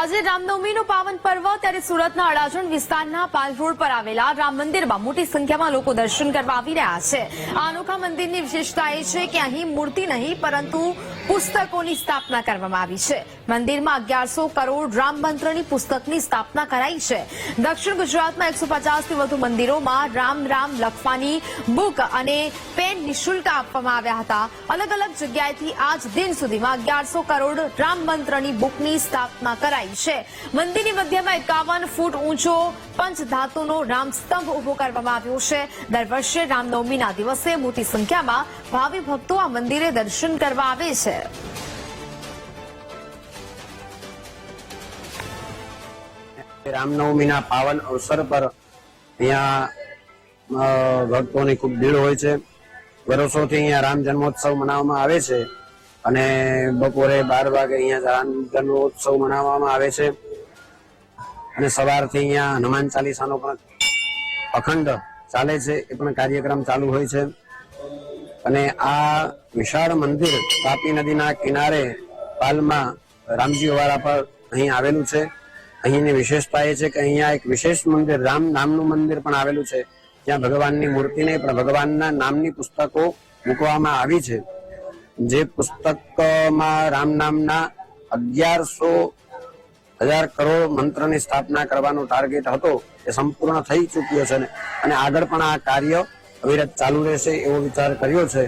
આજે રામનવમીનું પાવન પર્વ ત્યારે સુરતના અડાજણ વિસ્તારના પાલ રોડ પર આવેલા રામ મંદિરમાં મોટી સંખ્યામાં લોકો દર્શન કરવા આવી રહ્યા છે. આ અનોખા મંદિરની વિશેષતા એ છે કે અહીં મૂર્તિ નહીં, પરંતુ પુસ્તકોની સ્થાપના કરવામાં આવી છે. મંદિરમાં અગિયારસો કરોડ રામ મંત્રની પુસ્તકની સ્થાપના કરાઈ છે. દક્ષિણ ગુજરાતમાં એકસો પચાસથી વધુ મંદિરોમાં રામ રામ લખવાની બુક અને પેન નિઃશુલ્ક આપવામાં આવ્યા હતા. અલગ અલગ જગ્યાએથી આજ દિન સુધીમાં અગિયારસો કરોડ રામ મંત્રની બુકની સ્થાપના કરાઈ છે. મંદિરની મધ્યમાં એકાવન ફૂટ ઊંચો પંચધાતુનો રામ સ્તંભ ઊભો કરવામાં આવ્યો છે. દર વર્ષે રામનવમીના દિવસે મોટી સંખ્યામાં ભાવિ ભક્તો આ મંદિરે દર્શન કરવા આવે છે. રામનવમીના પાવન અવસર પર અહીંયા ભક્તોની ખૂબ ભીડ હોય છે. વર્ષોથી અહીંયા રામ જન્મોત્સવ મનાવવામાં આવે છે. અને બપોરે બાર વાગે અહીંયા રામ ઉત્સવ મનાવવામાં આવે છે. અને સવારથી અહીંયા હનુમાન ચાલીસાનો પણ અખંડ ચાલે છે, એ પણ કાર્યક્રમ ચાલુ હોય છે. અને આ વિશાળ મંદિર તાપી નદીના કિનારે પાલમાં રામજી વાળા પર અહીં આવેલું છે. અહીંની વિશેષતા એ છે કે અહીંયા એક વિશેષ મંદિર, રામ નામનું મંદિર પણ આવેલું છે. જ્યાં ભગવાનની મૂર્તિ નહીં પણ ભગવાનના નામની પુસ્તકો મૂકવામાં આવી છે. જે પુસ્તકમાં રામ નામના અગિયારસો હજાર કરોડ મંત્રની સ્થાપના કરવાનો ટાર્ગેટ હતો, એ સંપૂર્ણ થઈ ચૂક્યો છે અને આગળ પણ આ કાર્ય અવિરત ચાલુ રહેશે એવો વિચાર કર્યો છે.